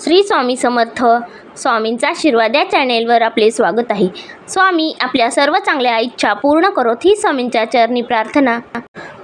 श्री स्वामी समर्थ स्वामींचा आशीर्वाद या चॅनेलवर आपले स्वागत आहे. स्वामी आपल्या सर्व चांगल्या इच्छा पूर्ण करोत ही स्वामींच्या चरणी प्रार्थना.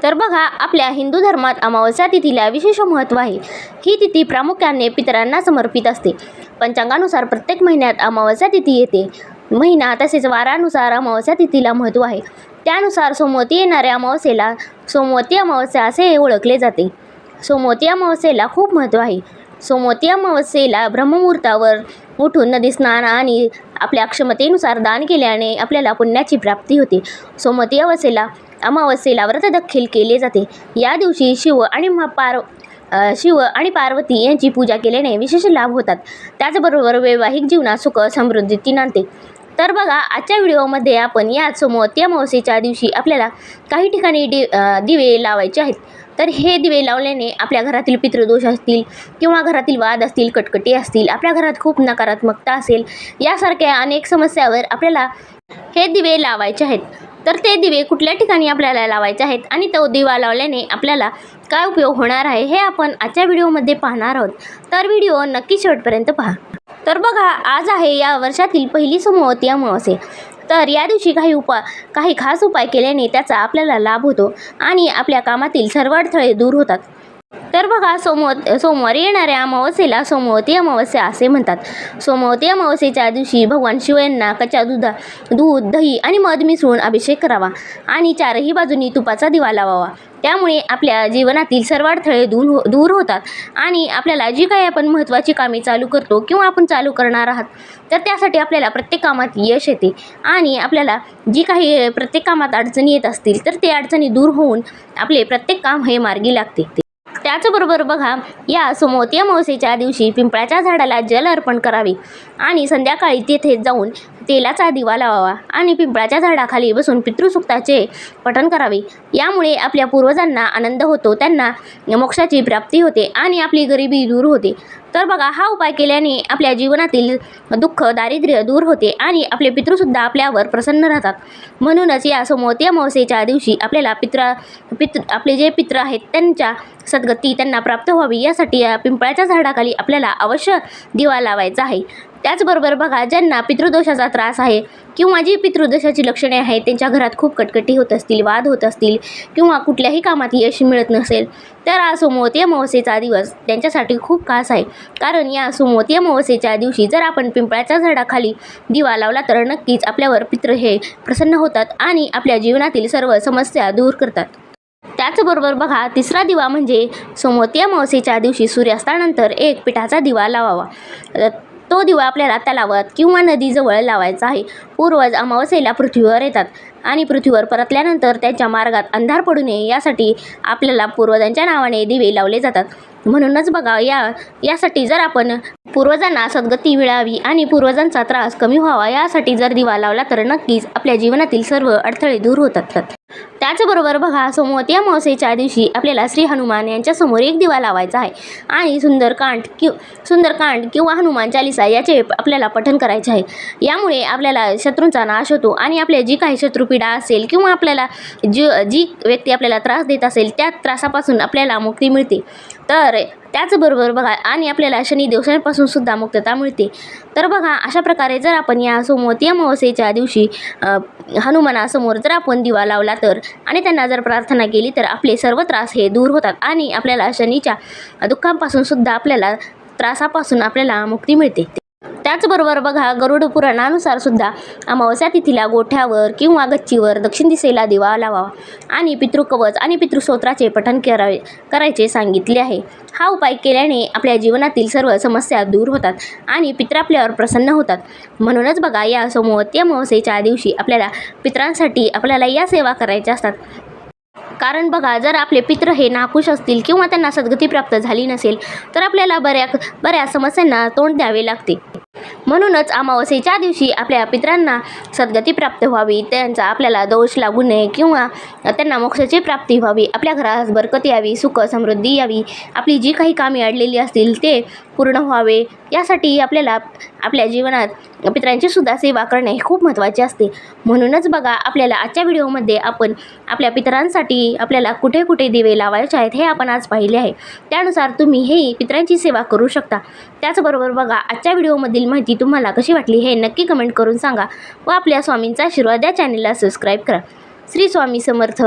तर बघा आपल्या हिंदू धर्मात अमावस्या तिथीला विशेष महत्त्व आहे. ही तिथी प्रामुख्याने पितरांना समर्पित असते. पंचांगानुसार प्रत्येक महिन्यात अमावस्या तिथी येते. महिना तसेच वारानुसार अमावस्या तिथीला महत्त्व आहे. त्यानुसार सोमवती येणाऱ्या अमावस्येला सोमवती अमावस्या असे ओळखले जाते. सोमवती अमावस्येला खूप महत्त्व आहे. सोमवती अमावस्येला ब्रह्ममुहूर्तावर उठून नदी स्नान आणि आपल्या क्षमतेनुसार दान केल्याने आपल्याला पुण्याची प्राप्ती होते. सोमवती अमावस्येला अमावस्येला व्रत केले जाते. या दिवशी शिव आणि म- पार शिव आणि पार्वती यांची पूजा केल्याने विशेष लाभ होतात. त्याचबरोबर वैवाहिक जीवनात सुख समृद्धी नांदते तर बघा आजच्या व्हिडिओमध्ये आपण या सोमवती अमावस्येच्या दिवशी आपल्याला काही ठिकाणी डि दिवे लावायचे आहेत. तर हे दिवे लावल्याने आपल्या घरातील पितृदोष असतील किंवा घरातील वाद असतील कटकटी असतील आपल्या घरात खूप नकारात्मकता असेल यासारख्या अनेक समस्यावर आपल्याला हे दिवे लावायचे आहेत. तर ते दिवे कुठल्या ठिकाणी आपल्याला लावायचे आहेत आणि तो दिवा लावल्याने आपल्याला काय उपयोग होणार आहे हे आपण आजच्या व्हिडिओमध्ये पाहणार आहोत. तर व्हिडिओ नक्की शेवटपर्यंत पहा. तर बघा आज आहे या वर्षातील पहिली सोमवती अमावस्या. तर या दिवशी काही उपा काही खास उपाय केल्याने त्याचा आपल्याला लाभ होतो आणि आपल्या कामातील सर्व अडथळे दूर होतात. तर बघा सोमव सोमवारी येणाऱ्या अमावस्येला सोमवती अमावस्या असे म्हणतात. सोमवती अमावस्येच्या दिवशी भगवान शिव यांना कच्च्या दुधा दूध दही आणि मध मिसळून अभिषेक करावा आणि चारही बाजूनी तुपाचा दिवा लावावा. त्यामुळे आपल्या जीवनातील सर्व अडथळे दूर हो दूर होतात आणि आपल्याला जी काही आपण महत्त्वाची कामे चालू करतो किंवा आपण चालू करणार आहात तर त्यासाठी आपल्याला प्रत्येक कामात यश येते आणि आपल्याला जी काही प्रत्येक कामात अडचणी येत असतील तर ते अडचणी दूर होऊन आपले प्रत्येक काम हे मार्गी लागते. त्याचबरोबर बघा या सोमवती अमावस्येच्या दिवशी पिंपळाच्या झाडाला जल अर्पण करावे आणि संध्याकाळी तेथे जाऊन तेलाचा दिवा लावावा आणि पिंपळाच्या झाडाखाली बसून पितृसुक्ताचे पठण करावे. यामुळे आपल्या पूर्वजांना आनंद होतो त्यांना मोक्षाची प्राप्ती होते आणि आपली गरिबी दूर होते. तर बघा हा उपाय केल्याने आपल्या जीवनातील दुःख दारिद्र्य दूर होते आणि आपले पितृसुद्धा आपल्यावर प्रसन्न राहतात. म्हणूनच या सोमवती अमावस्येच्या दिवशी आपल्याला पित्र पितृ आपले जे पित्र आहेत त्यांच्या सद्गती त्यांना प्राप्त व्हावी. यासाठी या पिंपळाच्या झाडाखाली आपल्याला अवश्य दिवा लावायचा आहे. त्याचबरोबर बघा ज्यांना पितृदोषाचा त्रास आहे किंवा जी पितृदोषाची लक्षणे आहेत त्यांच्या घरात खूप कटकटी होत असतील वाद होत असतील किंवा कुठल्याही कामात यश मिळत नसेल तर हा सोमवती अमावस्येचा दिवस त्यांच्यासाठी खूप खास आहे. कारण या सोमवती अमावस्येच्या दिवशी जर आपण पिंपळाच्या झाडाखाली दिवा लावला तर नक्कीच आपल्यावर पित्र हे प्रसन्न होतात आणि आपल्या जीवनातील सर्व समस्या दूर करतात. त्याचबरोबर बघा तिसरा दिवा म्हणजे सोमवती अमावस्येच्या दिवशी सूर्यास्तानंतर एक पिठाचा दिवा लावावा. तो दिवा आपल्याला तलावात किंवा नदीजवळ लावायचा आहे. पूर्वज अमावस्येला पृथ्वीवर येतात आणि पृथ्वीवर परतल्यानंतर त्यांच्या मार्गात अंधार पडू नये यासाठी आपल्याला पूर्वजांच्या नावाने दिवे लावले जातात. म्हणूनच बघा या यासाठी जर आपण पूर्वजांना सद्गती मिळावी आणि पूर्वजांचा त्रास कमी व्हावा यासाठी जर दिवा लावला तर नक्कीच आपल्या जीवनातील सर्व अडथळे दूर होतात. त्याचबरोबर बघा सोमवती अमावस्येच्या दिवशी आपल्याला श्री हनुमान यांच्यासमोर एक दिवा लावायचा आहे. आणि सुंदरकांड कि सुंदरकांड किंवा हनुमान चालिसा याचे आपल्याला पठन करायचे आहे. यामुळे आपल्याला शत्रूंचा नाश होतो आणि आपल्या जी काही शत्रुपीडा असेल किंवा आपल्याला जी जी व्यक्ती आपल्याला त्रास देत असेल त्या त्रासापासून आपल्याला मुक्ती मिळते. तर त्याचबरोबर बघा आणि आपल्याला शनी दिवसांपासून सुद्धा मुक्तता मिळते. तर बघा अशा प्रकारे जर आपण या सोमवती अमावस्येच्या दिवशी हनुमानासमोर जर आपण दिवा लावला तर आणि त्यांना जर प्रार्थना केली तर आपले सर्व त्रास हे दूर होतात आणि आपल्याला शनीच्या दुःखांपासून सुद्धा आपल्याला त्रासापासून आपल्याला मुक्ती मिळते. त्याचबरोबर बघा गरुड पुराणानुसार सुद्धा अमावस्या तिथीला गोठ्यावर किंवा गच्चीवर दक्षिण दिशेला दिवा लावावा आणि पितृकवच आणि पितृस्तोत्राचे पठण करावे करायचे सांगितले आहे. हा उपाय केल्याने आपल्या जीवनातील सर्व समस्या दूर होतात आणि पित्र आपल्यावर प्रसन्न होतात. म्हणूनच बघा या सोमवती अमावस्येच्या दिवशी आपल्याला पित्रांसाठी आपल्याला या सेवा करायच्या असतात. कारण बघा जर आपले पित्र हे नाखुश असतील किंवा त्यांना सद्गती प्राप्त झाली नसेल तर आपल्याला बऱ्या बऱ्याच समस्यांना तोंड द्यावे लागते. म्हणूनच अमावस्येच्या दिवशी आपल्या पित्रांना सद्गती प्राप्त व्हावी. त्यांचा आपल्याला दोष लागू नये किंवा त्यांना मोक्षाची प्राप्ती व्हावी. आपल्या घरास बरकत यावी सुख समृद्धी यावी. आपली जी काही कामे अडलेली असतील ते पूर्ण व्हावे. यासाठी आपल्याला आपल्या जीवनात पित्रांची सुद्धा सेवा करणे हे खूप महत्त्वाचे असते. म्हणूनच बघा आपल्याला आजच्या व्हिडिओमध्ये आपण आपल्या पितरांसाठी आपल्याला कुठे कुठे दिवे लावायचे आहेत हे आपण आज पाहिले आहे. त्यानुसार तुम्ही हे पित्रांची सेवा करू शकता. त्याचबरोबर बघा आजच्या व्हिडिओमधील माहिती तुम्हाला कशी वाटली हे नक्की कमेंट करून सांगा व आपल्या स्वामींचा आशीर्वाद या चॅनलला सबस्क्राईब करा. श्री स्वामी समर्थ.